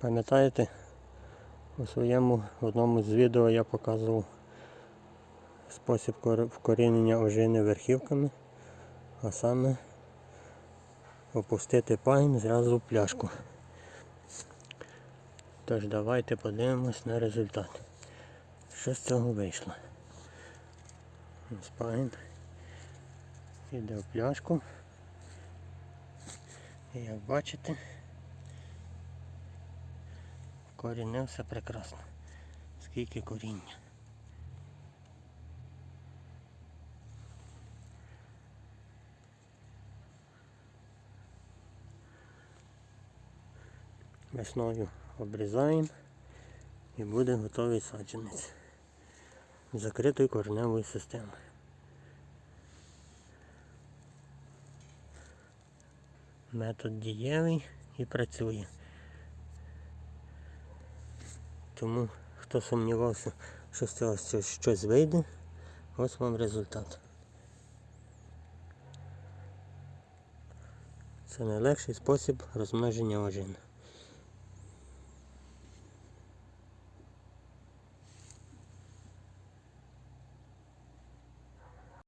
Пам'ятаєте, у своєму одному з відео я показував спосіб вкорінення ожини верхівками, а саме опустити пагін зразу в пляшку. Тож давайте подивимось на результат. Що з цього вийшло? Ось пагін йде в пляшку. І як бачите, корінився прекрасно. Скільки коріння. Весною обрізаємо і буде готовий саджанець з закритою кореневою системою. Метод дієвий і працює. Тому хто сумнівався, що з цього щось- вийде, ось вам результат. Це найлегший спосіб розмноження ожин.